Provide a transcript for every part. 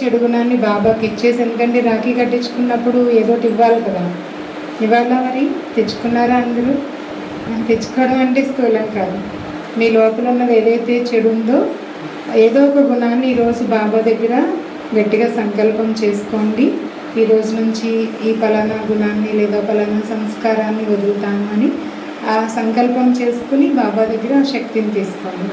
చెడు గుణాన్ని బాబాకి ఇచ్చేసి ఎందుకంటే రాఖీ కట్టించుకున్నప్పుడు ఏదో ఒకటి ఇవ్వాలి కదా. ఇవాళ మరి? తెచ్చుకున్నారా అందరూ? తెచ్చుకోవడం అంటే స్థూలం కాదు. మీ లోపల ఉన్నది ఏదైతే చెడు ఉందో ఏదో ఒక గుణాన్ని ఈరోజు బాబా దగ్గర గట్టిగా సంకల్పం చేసుకోండి. ఈ రోజు నుంచి ఈ పలానా గుణాన్ని లేదా ఫలానా సంస్కారాన్ని వదులుతాను అని ఆ సంకల్పం చేసుకుని బాబా దగ్గర ఆ శక్తిని తీసుకోండి.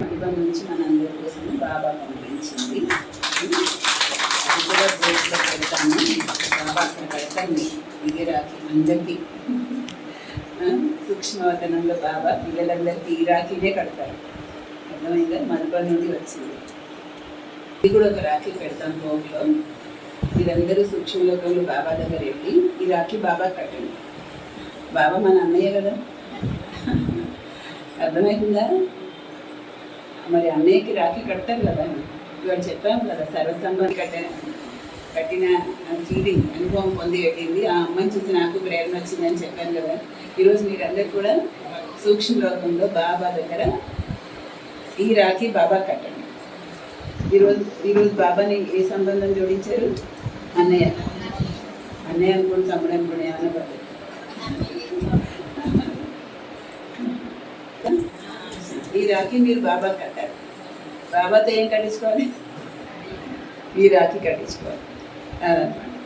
ఓం శాంతి. ఇవ్వ నుంచి మనందరి కోసం బాబా పంపించింది. అది కూడా బోర్డులో పెడతాను. బాబా అక్కడ పెడతాను. ఇది అందరికీ. సూక్ష్మవతనంలో బాబా పిల్లలందరికీ ఈ రాఖీనే కడతారు. అర్థమైందా? మధుబన్ నుండి వచ్చింది. ఇది కూడా ఒక రాఖీ పెడతాం బోర్డులో. మీరందరూ సూక్ష్మలోకంలో బాబా దగ్గర వెళ్ళి ఈ రాఖీ బాబా కట్టండి. బాబా మన అన్నయ్య కదా. అర్థమవుతుందా మరి అన్నయ్యకి రాఖీ కడతారు కదా. ఇవాళ చెప్పాము కదా సర్వసంబంధి కట్టిన కట్టిన ఫీలింగ్ అనుభవం పొంది పెట్టింది ఆ అమ్మాయిని చూసి నాకు ప్రేరణ వచ్చిందని చెప్పాను కదా. ఈరోజు మీరందరూ కూడా సూక్ష్మ లోకంలో బాబా దగ్గర ఈ రాఖీ బాబా కట్టండి. ఈరోజు ఈరోజు బాబాని ఏ సంబంధం జోడించారు? అన్నయ్య. అన్నయ్య అనుకుని తమ్ముడు అనుకుని ఏమైనా ఈ రాఖీ మీరు బాబా కట్ట బాబాతో ఏం కట్టించుకోవాలి? ఈ రాఖీ కట్టించుకోవాలి. అదనమాట